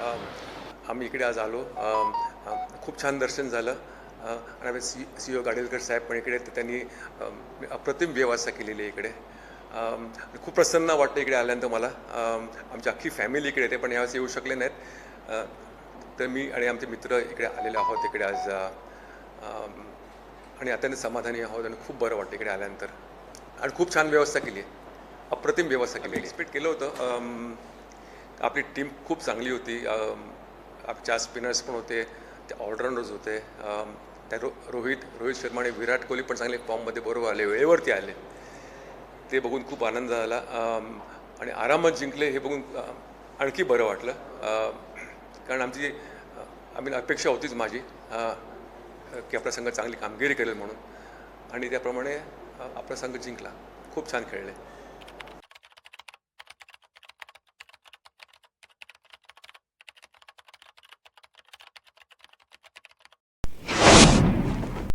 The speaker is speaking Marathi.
आम्ही इकडे आज आलो. खूप छान दर्शन झालं. आणि आम्ही सी सी ओ गाडेलकर साहेब पण इकडे तर त्यांनी अप्रतिम व्यवस्था केलेली आहे इकडे. खूप प्रसन्न वाटतं इकडे आल्यानंतर मला. आमची अख्खी फॅमिली इकडे येते पण यावेळेस येऊ शकले नाहीत. तर मी आणि आमचे मित्र इकडे आलेले आहोत इकडे आज. आणि अत्यंत समाधानी आहोत आणि खूप बरं वाटतं इकडे आल्यानंतर. आणि खूप छान व्यवस्था केली आहे. अप्रतिम व्यवस्था केली एक्सपेक्ट केलं होतं आपली टीम खूप चांगली होती. आप- चार स्पिनर्स पण होते ते ऑलराऊंडर्स होते. त्या रो रोहित रोहित शर्मा आणि विराट कोहली पण चांगले फॉर्ममध्ये बरोबर आले वेळेवरती आले. ते बघून खूप आनंद झाला. आणि आरामात जिंकले हे बघून आणखी बरं वाटलं. कारण आमची आम्ही अपेक्षा होतीच माझी की आपला संघ चांगली कामगिरी करेल म्हणून. आणि त्याप्रमाणे आपला संघ जिंकला. खूप छान खेळले.